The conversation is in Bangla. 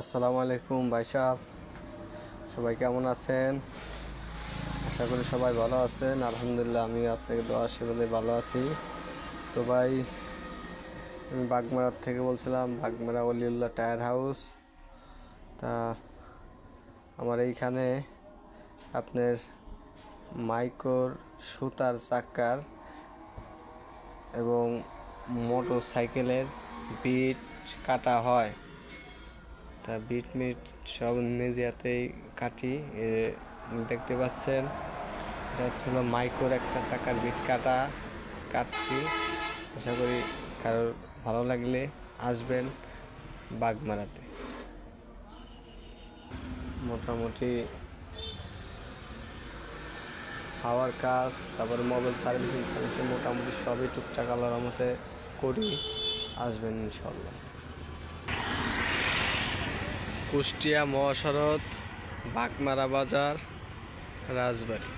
আসসালামু আলাইকুম ভাই সাহেব। সবাই কেমন আছেন? আশা করি সবাই ভালো আছেন। আলহামদুলিল্লাহ আমি আপনাকে দোয়া আশীর্বাদে ভালো আছি। তো ভাই, আমি বাগমারার থেকে বলছিলাম, বাগমারা অলিউল্লাহ টায়ার হাউস। তা আমার এইখানে আপনার মাইকোর সুতার চাক্কার এবং মোটর সাইকেলের বিট কাটা হয়। তা বিট মিট সব নিজেতেই কাটি দেখতে পাচ্ছেন, এটা হচ্ছিল মাইক্রোর একটা চাকার বিট কাটা, কাটছি। আশা করি কারোর ভালো লাগলে আসবেন বাগমারাতে। মোটামুটি হাওয়ার কাজ, তারপরে মোবাইল সার্ভিসিং সার্ভিসিং মোটামুটি সবই টুকটাক আলার মতে করি, আসবেন ইনশাল্লাহ কুষ্টিয়া মহাসড়ক বাগমারা বাজার রাজবাড়ি।